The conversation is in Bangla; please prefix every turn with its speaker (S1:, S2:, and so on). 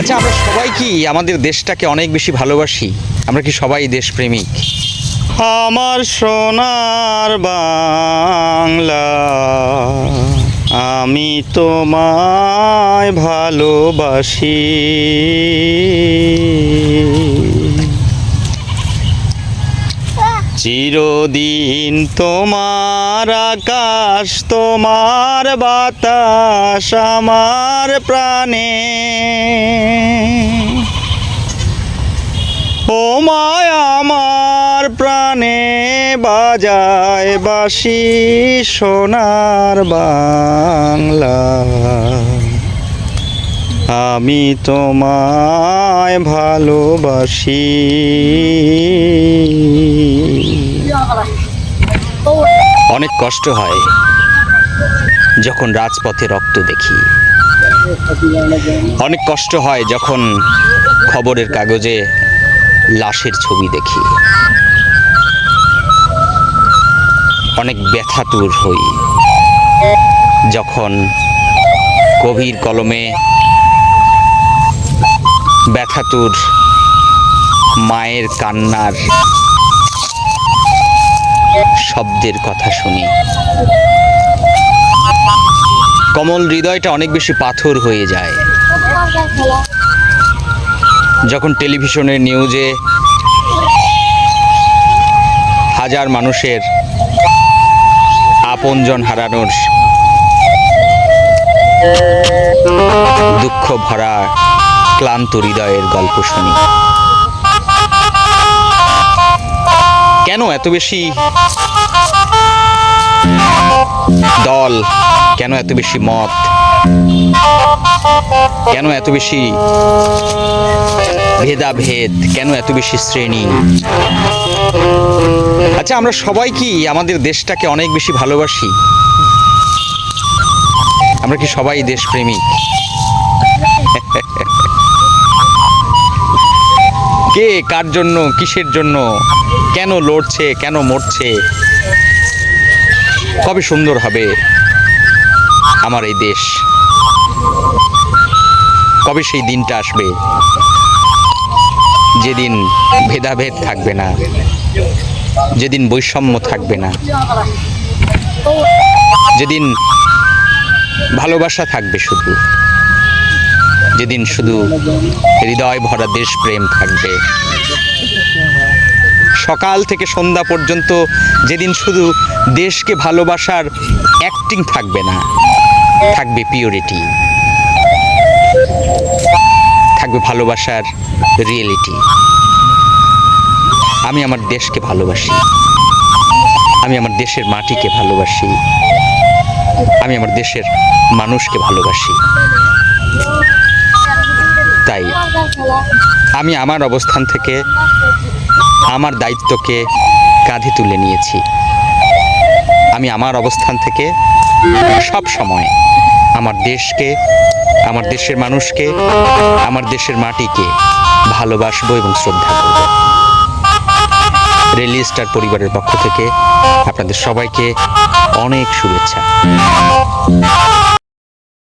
S1: আচ্ছা আমরা সবাই কি আমাদের দেশটাকে অনেক বেশি ভালোবাসি? আমরা কি সবাই দেশপ্রেমিক? আমার সোনার বাংলা, আমি তোমায় ভালোবাসি। চিরদিন তোমার আকাশ, তোমার বাতাস আমার প্রাণে। ও মায় আমার প্রাণে বাজায় বাসি সোনার বাংলা। আমি তোমায় ভালোবাসি। অনেক কষ্ট হয় যখন রাজপথে রক্ত দেখি। অনেক কষ্ট হয় যখন খবরের কাগজে লাশের ছবি দেখি। অনেক ব্যথাতুর হই যখন গভীর কলমে ব্যথাতুর মায়ের কান্নার শব্দের কথা শুনি। কমল হৃদয়টা অনেক বেশি পাথর হয়ে যায়। যখন টেলিভিশনের নিউজে হাজার মানুষের আপনজন হারানোর দুঃখ ভরা, ক্লান্ত হৃদয়ের গল্প শুনি। কেন এত বেশি দল? কেন এত বেশি মত? কেন এত বেশি ভেদাভেদ? কেন এত বেশি শ্রেণি? আচ্ছা আমরা সবাই কি আমাদের দেশটাকে অনেক বেশি ভালোবাসি? আমরা কি সবাই দেশপ্রেমিক? কে কার জন্য, কিসের জন্য, কেন লড়ছে, কেন মরছে, কবে সুন্দর হবে আমার এই দেশ? কবে সেই দিনটা আসবে? যেদিন ভেদাভেদ থাকবে না, যেদিন বৈষম্য থাকবে না, যেদিন ভালোবাসা থাকবে শুধু। যেদিন শুধু হৃদয় ভরা দেশপ্রেম থাকবে। সকাল থেকে সন্ধ্যা পর্যন্ত যেদিন শুধু দেশকে ভালোবাসার অ্যাক্টিং থাকবে না, থাকবে পিওরিটি থাকবে ভালোবাসার রিয়েলিটি আমি আমার দেশকে ভালোবাসি, আমি আমার দেশের মাটিকে ভালোবাসি, আমি আমার দেশের মানুষকে ভালোবাসি। তাই। আমি আমার অবস্থান থেকে আমার দায়িত্বকে কাঁধে তুলে নিয়েছি। আমি আমার অবস্থান থেকে সব সময় আমার দেশকে, আমার দেশের মানুষকে, আমার দেশের মাটিকে ভালোবাসবো এবং শ্রদ্ধা করব। রেলি স্টার পরিবারের পক্ষ থেকে আপনাদের সবাইকে অনেক শুভেচ্ছা।